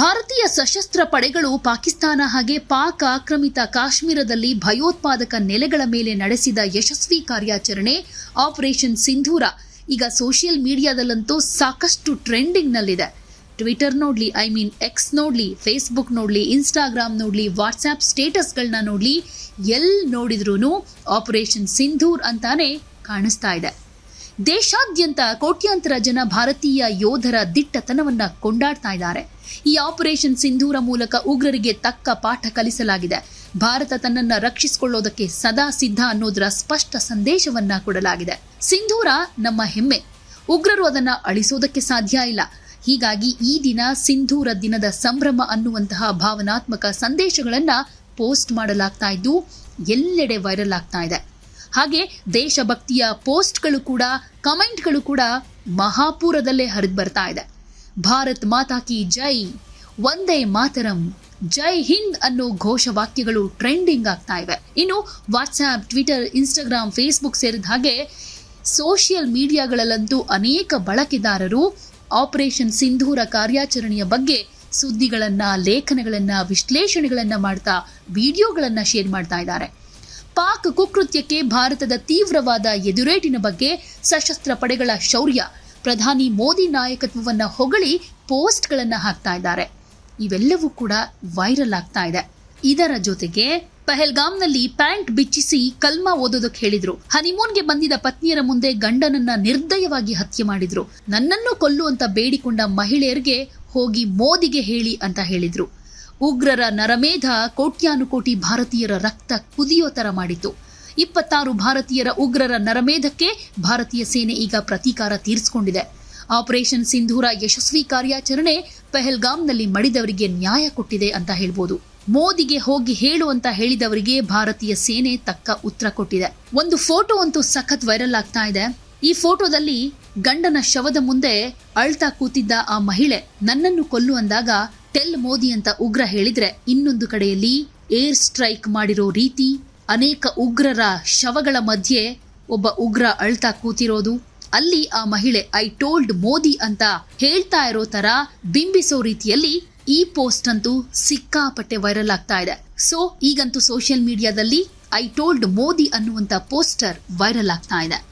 ಭಾರತೀಯ ಸಶಸ್ತ್ರ ಪಡೆಗಳು ಪಾಕಿಸ್ತಾನ ಹಾಗೆ ಪಾಕ್ ಆಕ್ರಮಿತ ಕಾಶ್ಮೀರದಲ್ಲಿ ಭಯೋತ್ಪಾದಕ ನೆಲೆಗಳ ಮೇಲೆ ನಡೆಸಿದ ಯಶಸ್ವಿ ಕಾರ್ಯಾಚರಣೆ ಆಪರೇಷನ್ ಸಿಂಧೂರ. ಈಗ ಸೋಷಿಯಲ್ ಮೀಡಿಯಾದಲ್ಲಂತೂ ಸಾಕಷ್ಟು ಟ್ರೆಂಡಿಂಗ್ನಲ್ಲಿದೆ. ಟ್ವಿಟರ್ ನೋಡಲಿ, ಐ ಮೀನ್ ಎಕ್ಸ್ ನೋಡಲಿ ಫೇಸ್ಬುಕ್ ನೋಡಲಿ ಇನ್ಸ್ಟಾಗ್ರಾಮ್ ನೋಡಲಿ ವಾಟ್ಸ್ಆ್ಯಪ್ ಸ್ಟೇಟಸ್ಗಳನ್ನ ನೋಡಲಿ ಎಲ್ಲಿ ನೋಡಿದ್ರೂ ಆಪರೇಷನ್ ಸಿಂಧೂರ್ ಅಂತಾನೆ ಕಾಣಿಸ್ತಾ ಇದೆ. ದೇಶಾದ್ಯಂತ ಕೋಟ್ಯಾಂತರ ಜನ ಭಾರತೀಯ ಯೋಧರ ದಿಟ್ಟತನವನ್ನು ಕೊಂಡಾಡ್ತಾ ಇದ್ದಾರೆ. ಈ ಆಪರೇಷನ್ ಸಿಂಧೂರ ಮೂಲಕ ಉಗ್ರರಿಗೆ ತಕ್ಕ ಪಾಠ ಕಲಿಸಲಾಗಿದೆ. ಭಾರತ ತನ್ನನ್ನು ರಕ್ಷಿಸಿಕೊಳ್ಳೋದಕ್ಕೆ ಸದಾ ಸಿದ್ಧ ಅನ್ನೋದರ ಸ್ಪಷ್ಟ ಸಂದೇಶವನ್ನ ಕೊಡಲಾಗಿದೆ. ಸಿಂಧೂರ ನಮ್ಮ ಹೆಮ್ಮೆ. ಉಗ್ರರು ಅದನ್ನು ಅಳಿಸೋದಕ್ಕೆ ಸಾಧ್ಯ ಇಲ್ಲ. ಹೀಗಾಗಿ ಈ ದಿನ ಸಿಂಧೂರ ದಿನದ ಸಂಭ್ರಮ ಅನ್ನುವಂತಹ ಭಾವನಾತ್ಮಕ ಸಂದೇಶಗಳನ್ನು ಪೋಸ್ಟ್ ಮಾಡಲಾಗ್ತಾ ಇದ್ದು, ಎಲ್ಲೆಡೆ ವೈರಲ್ ಆಗ್ತಾ ಇದೆ. ಹಾಗೆ ದೇಶಭಕ್ತಿಯ ಪೋಸ್ಟ್ಗಳು ಕೂಡ, ಕಮೆಂಟ್ಗಳು ಕೂಡ ಮಹಾಪೂರದಲ್ಲೇ ಹರಿದು ಬರ್ತಾ ಇದೆ. ಭಾರತ್ ಮಾತಾ ಕಿ ಜೈ. ಒಂದೇ ಮಾತರಂ. ಜೈ ಹಿಂದ್ ಅನ್ನೋ ಘೋಷವಾಕ್ಯಗಳು ಟ್ರೆಂಡಿಂಗ್ ಆಗ್ತಾ ಇವೆ. ಇನ್ನು ವಾಟ್ಸ್ಆ್ಯಪ್, ಟ್ವಿಟರ್, ಇನ್ಸ್ಟಾಗ್ರಾಮ್, ಫೇಸ್ಬುಕ್ ಸೇರಿದ ಹಾಗೆ ಸೋಷಿಯಲ್ ಮೀಡಿಯಾಗಳಲ್ಲಂತೂ ಅನೇಕ ಬಳಕೆದಾರರು ಆಪರೇಷನ್ ಸಿಂಧೂರ ಕಾರ್ಯಾಚರಣೆಯ ಬಗ್ಗೆ ಸುದ್ದಿಗಳನ್ನು, ಲೇಖನಗಳನ್ನು, ವಿಶ್ಲೇಷಣೆಗಳನ್ನು ಮಾಡ್ತಾ, ವಿಡಿಯೋಗಳನ್ನು ಶೇರ್ ಮಾಡ್ತಾ ಇದ್ದಾರೆ. ಪಾಕ್ ಕುಕೃತ್ಯಕ್ಕೆ ಭಾರತದ ತೀವ್ರವಾದ ಎದುರೇಟಿನ ಬಗ್ಗೆ ಸಶಸ್ತ್ರ ಪಡೆಗಳ ಶೌರ್ಯ. ಪ್ರಧಾನಿ ಮೋದಿ ನಾಯಕತ್ವವನ್ನು ಹೊಗಳಿ ಪೋಸ್ಟ್ಗಳನ್ನು ಹಾಕ್ತಾ ಇದ್ದಾರೆ. ಇವೆಲ್ಲವೂ ಕೂಡ ವೈರಲ್ ಆಗ್ತಾ ಇದೆ. ಇದರ ಜೊತೆಗೆ ಪಹಲ್ಗಾಮ್ನಲ್ಲಿ ಪ್ಯಾಂಟ್ ಬಿಚ್ಚಿಸಿ ಕಲ್ಮಾ ಓದೋದಕ್ಕೆ ಹೇಳಿದ್ರು. ಹನಿಮೂನ್ಗೆ ಬಂದಿದ್ದ ಪತ್ನಿಯರ ಮುಂದೆ ಗಂಡನನ್ನ ನಿರ್ದಯವಾಗಿ ಹತ್ಯೆ ಮಾಡಿದ್ರು. ನನ್ನನ್ನು ಕೊಲ್ಲು ಅಂತ ಬೇಡಿಕೊಂಡ ಮಹಿಳೆಯರಿಗೆ ಹೋಗಿ ಮೋದಿಗೆ ಹೇಳಿ ಅಂತ ಹೇಳಿದ್ರು. ಉಗ್ರರ ನರಮೇಧ ಕೋಟ್ಯಾನುಕೋಟಿ ಭಾರತೀಯರ ರಕ್ತ ಕುದಿಯೋ ಥರ ಮಾಡಿತು ಇಪ್ಪತ್ತಾರು ಭಾರತೀಯರ ಉಗ್ರರ ನರಮೇಧಕ್ಕೆ ಭಾರತೀಯ ಸೇನೆ ಈಗ ಪ್ರತೀಕಾರ ತೀರಿಸಿಕೊಂಡಿದೆ. ಆಪರೇಷನ್ ಸಿಂಧೂರ ಯಶಸ್ವಿ ಕಾರ್ಯಾಚರಣೆ ಪೆಹಲ್ಗಾಮ್ನಲ್ಲಿ ಮಡಿದವರಿಗೆ ನ್ಯಾಯ ಕೊಟ್ಟಿದೆ ಅಂತ ಹೇಳ್ಬೋದು. ಮೋದಿಗೆ ಹೋಗಿ ಹೇಳು ಅಂತ ಹೇಳಿದವರಿಗೆ ಭಾರತೀಯ ಸೇನೆ ತಕ್ಕ ಉತ್ತರ ಕೊಟ್ಟಿದೆ. ಒಂದು ಫೋಟೋ ಅಂತೂ ಸಖತ್ ವೈರಲ್ ಆಗ್ತಾ ಇದೆ. ಈ ಫೋಟೋದಲ್ಲಿ ಗಂಡನ ಶವದ ಮುಂದೆ ಅಳ್ತಾ ಕೂತಿದ್ದ ಆ ಮಹಿಳೆ ನನ್ನನ್ನು ಕೊಲ್ಲು ಅಂದಾಗ ಟೆಲ್ ಮೋದಿ ಅಂತ ಉಗ್ರ ಹೇಳಿದ್ರೆ ಇನ್ನೊಂದು ಕಡೆಯಲ್ಲಿ ಏರ್ ಸ್ಟ್ರೈಕ್ ಮಾಡಿರೋ ರೀತಿ ಅನೇಕ ಉಗ್ರರ ಶವಗಳ ಮಧ್ಯೆ ಒಬ್ಬ ಉಗ್ರ ಅಳ್ತಾ ಕೂತಿರೋದು. ಅಲ್ಲಿ ಆ ಮಹಿಳೆ, ಐ ಟೋಲ್ಡ್ ಮೋದಿ ಅಂತ ಹೇಳ್ತಾ ಇರೋ ತರ ಬಿಂಬಿಸೋ ರೀತಿಯಲ್ಲಿ ಈ ಪೋಸ್ಟ್ ಅಂತೂ ಸಿಕ್ಕಾಪಟ್ಟೆ ವೈರಲ್ ಆಗ್ತಾ ಇದೆ. ಸೊ, ಈಗಂತೂ ಸೋಷಿಯಲ್ ಮೀಡಿಯಾದಲ್ಲಿ ಐ ಟೋಲ್ಡ್ ಮೋದಿ ಅನ್ನುವಂತ ಪೋಸ್ಟರ್ ವೈರಲ್ ಆಗ್ತಾ ಇದೆ.